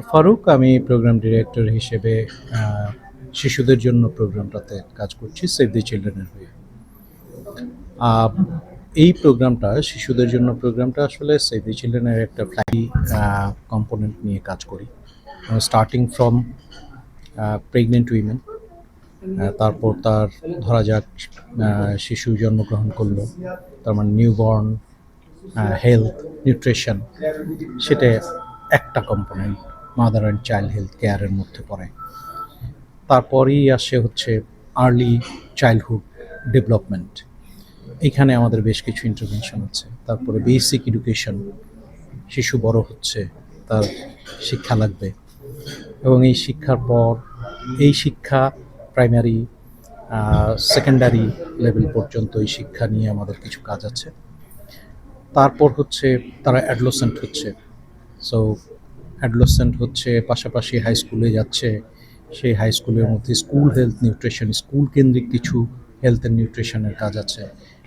ওমর ফারুক, আমি programme director হিসেবে শিশুদের জন্য প্রোগ্রামটাতে কাজ করছি সেভ দি চিলড্রেনের হয়ে। এই প্রোগ্রামটা শিশুদের জন্য প্রোগ্রামটা আসলে সেভ দি চিলড্রেনের একটা ফ্লাই কম্পোনেন্ট নিয়ে কাজ করি। স্টার্টিং ফ্রম প্রেগনেন্ট উইমেন তারপর তার, ধরা যাক শিশু জন্মগ্রহণ করল, তার মানে নিউবর্ন হেলথ নিউট্রিশন সেটা একটা component mother and child health কেয়ারের মধ্যে পড়ে। তারপরেই আসে হচ্ছে আর্লি চাইল্ডহুড ডেভেলপমেন্ট। এখানে আমাদের বেশ কিছু ইন্টারভেনশন আছে। তারপরে বেসিক এডুকেশন শিশু বড় হচ্ছে, তার শিক্ষা লাগবে। এবং এই শিক্ষার পর, এই শিক্ষা প্রাইমারি সেকেন্ডারি লেভেল পর্যন্ত এই শিক্ষা নিয়ে আমাদের কিছু কাজ আছে। তারপর হচ্ছে তারা অ্যাডলোসেন্ট হচ্ছে। সো অ্যাডলোসেন্ট হচ্ছে, পাশাপাশি হাই স্কুলে যাচ্ছে। সেই হাই স্কুলের মধ্যে স্কুল হেলথ নিউট্রিশন স্কুল কেন্দ্রিক কিছু হেলথ অ্যান্ড নিউট্রিশনের কাজ আছে।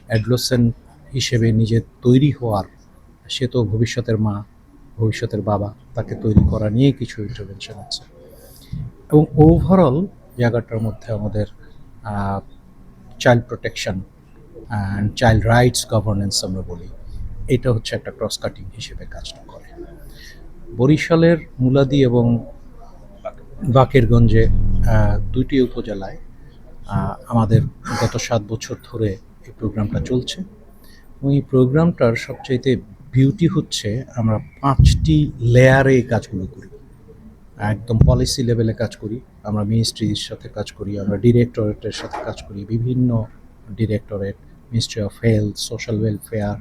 অ্যাডলোসেন্ট হিসেবে নিজে তৈরি হওয়ার, সে তো ভবিষ্যতের মা, ভবিষ্যতের বাবা, তাকে তৈরি করা নিয়ে কিছু ইন্টারভেনশন আছে। এবং ওভারঅল জায়গাটার মধ্যে আমাদের child protection and child rights governance আমরা বলি, এটা হচ্ছে একটা ক্রস কাটিং হিসেবে কাজটা করে। বরিশালের মুলাদি এবং বাকেরগঞ্জে দুইটি উপজেলায় আমাদের গত সাত বছর ধরে এই প্রোগ্রামটা চলছে। এবং এই প্রোগ্রামটার সবচাইতে বিউটি হচ্ছে আমরা পাঁচটি লেয়ারে এই কাজগুলো করি। একদম পলিসি লেভেলে কাজ করি, আমরা মিনিস্ট্রির সাথে কাজ করি, আমরা ডিরেক্টরেটের সাথে কাজ করি, বিভিন্ন directorate ministry of health social welfare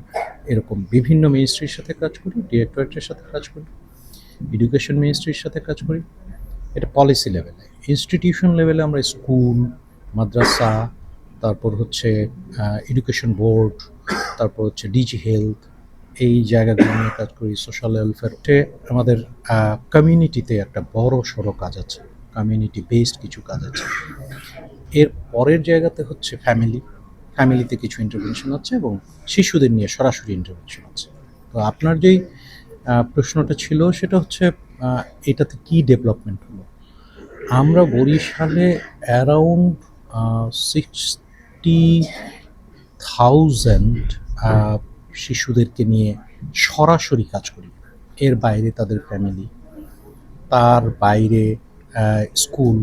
এরকম বিভিন্ন মিনিস্ট্রির সাথে কাজ করি ডিরেক্টরেটের সাথে কাজ করি। এডুকেশন মিনিস্ট্রির সাথে কাজ করি। এটা পলিসি লেভেলে ইনস্টিটিউশন লেভেলে আমরা স্কুল মাদ্রাসা, তারপর হচ্ছে এডুকেশন বোর্ড তারপর হচ্ছে ডিজি হেলথ এই জায়গাগুলো নিয়ে কাজ করি। সোশ্যাল ওয়েলফেয়ার আমাদের কমিউনিটিতে একটা বড় সড়ো কাজ আছে। কমিউনিটি বেসড কিছু কাজ আছে। এর পরের জায়গাতে হচ্ছে ফ্যামিলি ফ্যামিলিতে কিছু ইন্টারভেনশন আছে এবং শিশুদের নিয়ে সরাসরি ইন্টারভেনশন আছে তো আপনার যেই প্রশ্নটা ছিল সেটা হচ্ছে এটাতে কি ডেভেলপমেন্ট হলো? আমরা বরিশালে অ্যারাউন্ড সিক্সটি থাউজেন্ড শিশুদেরকে নিয়ে সরাসরি কাজ করি। এর বাইরে তাদের ফ্যামিলি তার বাইরে স্কুল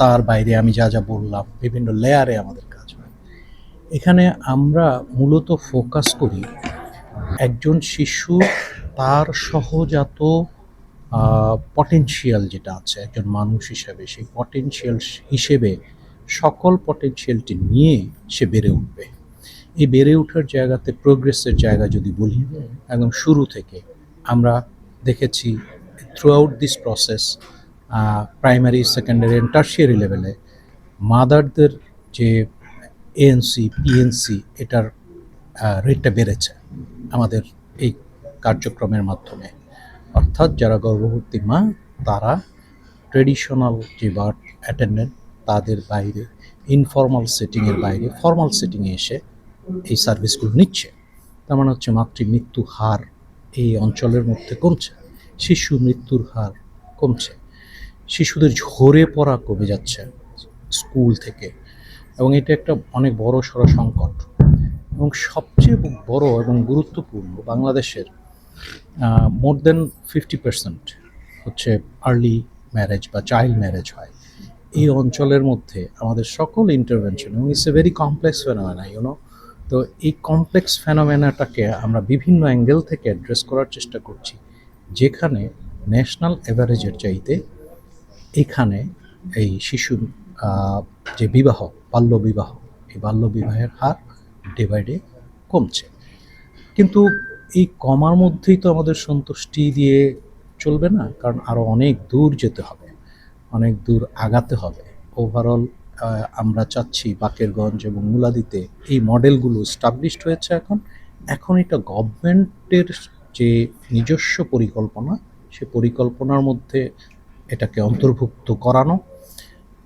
তার বাইরে আমি যা যা বললাম, বিভিন্ন লেয়ারে আমাদের কাজ হয়। এখানে আমরা মূলত ফোকাস করি একজন শিশু তার সহজাত পটেনশিয়াল যেটা আছে, একজন মানুষ হিসেবে, সেই পটেনশিয়াল হিসেবে সকল পটেনশিয়ালটি নিয়ে সে বেড়ে উঠবে। এই বেড়ে ওঠার জায়গাতে প্রোগ্রেসের জায়গা যদি বলি, একদম শুরু থেকে আমরা দেখেছি throughout this process primary secondary and tertiary লেভেলে মাদারদের যে এএনসি পিএনসি এটার রেটটা বেড়েছে। আমাদের এই কার্যক্রমের মাধ্যমে। অর্থাৎ যারা গর্ভবতী মা, তারা ট্রেডিশনাল যে বার্থ অ্যাটেন্ডেন্ট তাদের বাইরে ইনফর্মাল সেটিংয়ের বাইরে ফর্মাল সেটিংয়ে এসে এই সার্ভিসগুলো নিচ্ছে। তার মানে হচ্ছে মাতৃ মৃত্যু হার এই অঞ্চলের মধ্যে কমছে। শিশু মৃত্যুর হার কমছে। শিশুদের ঝরে পড়া কমে যাচ্ছে স্কুল থেকে। এবং এটা একটা অনেক বড় সড়ো সংকট এবং সবচেয়ে বড় এবং গুরুত্বপূর্ণ বাংলাদেশের মোর দেন ফিফটি পার্সেন্ট হচ্ছে আর্লি ম্যারেজ বা চাইল্ড ম্যারেজ হয়। এই অঞ্চলের মধ্যে আমাদের সকল ইন্টারভেনশন এবং it's a very complex phenomena you know তো এই কমপ্লেক্স ফেনোমেনাটাকে আমরা বিভিন্ন অ্যাঙ্গেল থেকে অ্যাড্রেস করার চেষ্টা করছি, যেখানে ন্যাশনাল অ্যাভারেজের চাইতে এখানে এই শিশু যে বিবাহ, বাল্য বিবাহ, এই বাল্য বিবাহের হার ডে বাই ডে কমছে। কিন্তু এই কমার মধ্যেই তো আমাদের সন্তুষ্টি দিয়ে চলবে না, কারণ আরও অনেক দূর যেতে হবে, অনেক দূর আগাতে হবে। ওভারঅল আমরা চাচ্ছি বাকেরগঞ্জ এবং মুলাদিতে এই মডেলগুলো স্টাবলিশড হয়েছে এখন। এখন এটা গভর্নমেন্টের যে নিজস্ব পরিকল্পনা, সে পরিকল্পনার মধ্যে এটাকে অন্তর্ভুক্ত করানো,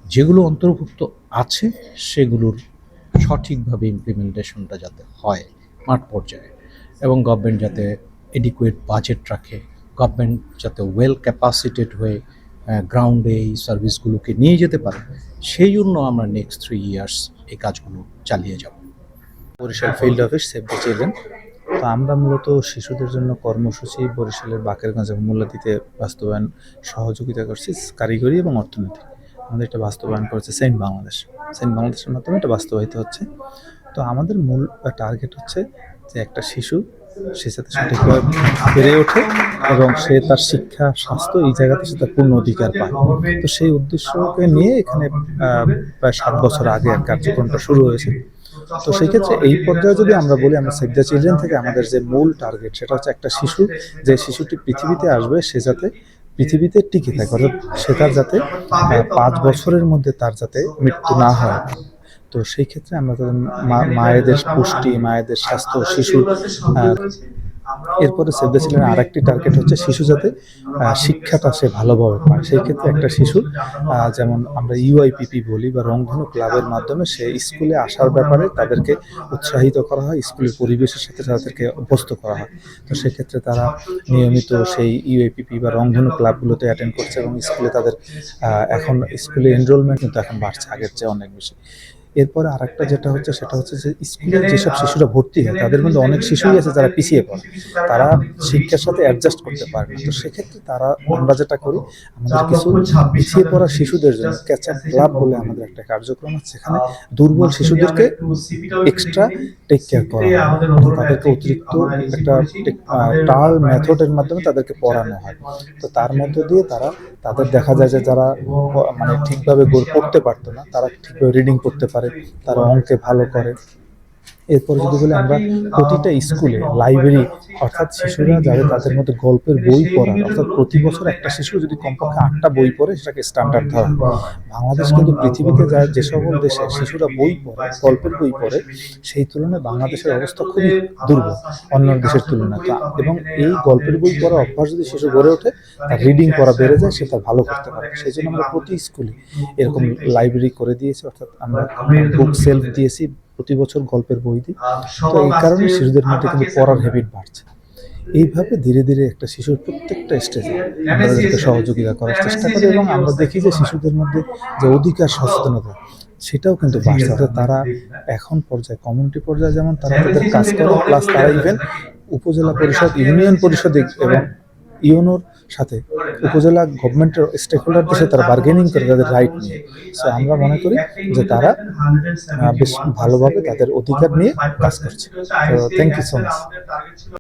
যেগুলো অন্তর্ভুক্ত আছে, সেগুলোর সঠিকভাবে ইমপ্লিমেন্টেশনটা যাতে হয় মাঠ পর্যায়ে। এবং গভর্নমেন্ট যাতে এডিকুয়েট বাজেট রাখে গভর্নমেন্ট যাতে ওয়েল ক্যাপাসিটেড হয়ে গ্রাউন্ডে এই সার্ভিসগুলোকে নিয়ে যেতে পারে, সেই জন্য আমরা নেক্সট থ্রি ইয়ার্স এই কাজগুলো চালিয়ে যাব। Barishal field office save the children তো আমরা মূলত শিশুদের জন্য কর্মসূচি বরিশালের বাকেরগঞ্জ এবং মোল্লাদিতে বাস্তবায়ন সহযোগিতা করছি, কারিগরি এবং অর্থনীতি। আমাদের এটা বাস্তবায়ন করেছে সেন্ট বাংলাদেশ সেন্ট বাংলাদেশের মাধ্যমে এটা বাস্তবায়িত হচ্ছে। তো আমাদের মূল টার্গেট হচ্ছে যে একটা শিশু, সে যাতে সঠিকভাবে বেড়ে ওঠে এবং সে তার শিক্ষা, স্বাস্থ্য এই জায়গাতে সে তার পূর্ণ অধিকার পায়। তো সেই উদ্দেশ্যকে নিয়ে এখানে প্রায় সাত বছর আগে আর কার্যক্রমটা শুরু হয়েছে। তো সেই ক্ষেত্রে এই পর্যায়ে যদি আমরা বলি, আমরা সেভ দ্য চিলড্রেন থেকে আমাদের যে মূল টার্গেট সেটা হচ্ছে একটা শিশু, যে শিশুটি পৃথিবীতে আসবে, সে যাতে পৃথিবীতে টিকে থাকে, অর্থাৎ সে তার যাতে পাঁচ বছরের মধ্যে তার যাতে মৃত্যু না হয়। তো সেই ক্ষেত্রে আমরা তাদের মায়েদের পুষ্টি, মায়েদের স্বাস্থ্য শিশু এরপরে সেভ দ্য চিলড্রেন আরেকটি টার্গেট হচ্ছে শিশু যাতে শিক্ষাটা সে ভালোভাবে পায়। সেই ক্ষেত্রে একটা শিশু যেমন আমরা ইউআইপিপি বলি বা রংধনু ক্লাবের মাধ্যমে সে স্কুলে আসার ব্যাপারে তাদেরকে উৎসাহিত করা হয়, স্কুলের পরিবেশের সাথে তাদেরকে অভ্যস্ত করা হয়। তো সেক্ষেত্রে তারা নিয়মিত সেই ইউএপিপি বা রংধনু ক্লাবগুলোতে অ্যাটেন্ড করছে এবং স্কুলে তাদের এখন স্কুলে এনরোলমেন্ট কিন্তু এখন বাড়ছে আগের চেয়ে অনেক বেশি। এরপরে আরেকটা যেটা হচ্ছে, সেটা হচ্ছে যে স্কুলে যেসব শিশুরা ভর্তি হয়, তাদের মধ্যে অনেক শিশুই আছে যারা পিছিয়ে পড়ে। তারা শিক্ষার সাথে অ্যাডজাস্ট করতে পারে না। তো সেক্ষেত্রে তারা আমরা যেটা করি, আমাদের কিছু পিছিয়ে পড়া শিশুদের জন্য ক্যাচ আপ ক্লাব বলে আমাদের একটা কার্যক্রম আছে। সেখানে দুর্বল শিশুদেরকে এক্সট্রা টেক কেয়ার করা তাদেরকে অতিরিক্ত একটা টাল মেথডের মাধ্যমে তাদেরকে পড়ানো হয়। তো তার মধ্য দিয়ে তারা, তাদের দেখা যায় যে যারা মানে ঠিকভাবে পড়তে পারতো না, তারা ঠিকভাবে রিডিং করতে পারে তারা অঙ্কে ভালো করে। এরপরে যদি বলি আমরা প্রতিটা স্কুলে লাইব্রেরি অর্থাৎ শিশুরা যাবে তাদের মধ্যে গল্পের বই পড়া অর্থাৎ প্রতি বছর একটা শিশু যদি কমপক্ষে আটটা বই পড়ে, সেটাকে স্ট্যান্ডার্ড ধরা বাংলাদেশ কিন্তু পৃথিবীতে যায় যে সকল দেশে শিশুরা বই পড়ে, গল্পের বই পড়ে, সেই তুলনায় বাংলাদেশের অবস্থা খুবই দুর্বল অন্য দেশের তুলনায়। এবং এই গল্পের বই পড়ার অভ্যাস যদি শিশু গড়ে ওঠে, তার রিডিং পড়া বেড়ে যায়, সে তার ভালো করতে পারে। সেই জন্য আমরা প্রতি স্কুলে এরকম লাইব্রেরি করে দিয়েছি, অর্থাৎ আমরা বুক সেলফ দিয়েছি প্রতি বছর গল্পের বই দিই। তো এই কারণে শিশুদের মধ্যে কিন্তু পড়ার হ্যাবিট বাড়ছে। এইভাবে ধীরে ধীরে একটা শিশুর প্রত্যেকটা স্টেজে আমরা তাদেরকে সহযোগিতা করার চেষ্টা করি এবং আমরা দেখি যে শিশুদের মধ্যে যে অধিকার সচেতনতা সেটাও কিন্তু বাড়ছে। অর্থাৎ তারা এখন পর্যায়ে কমিউনিটি পর্যায়ে যেমন তারা তাদের কাজ করে প্লাস তারা ইভেন উপজেলা পরিষদ ইউনিয়ন পরিষদে এবং ইউনোর সাথে উপজেলা গভর্নমেন্টের স্টেক হোল্ডারদের সাথে তারা বার্গেনিং করে তাদের রাইট নিয়ে। সো আমরা মনে করি যে তারা বেশ ভালোভাবে তাদের অধিকার নিয়ে কাজ করছে। তো থ্যাংক ইউ সো মাচ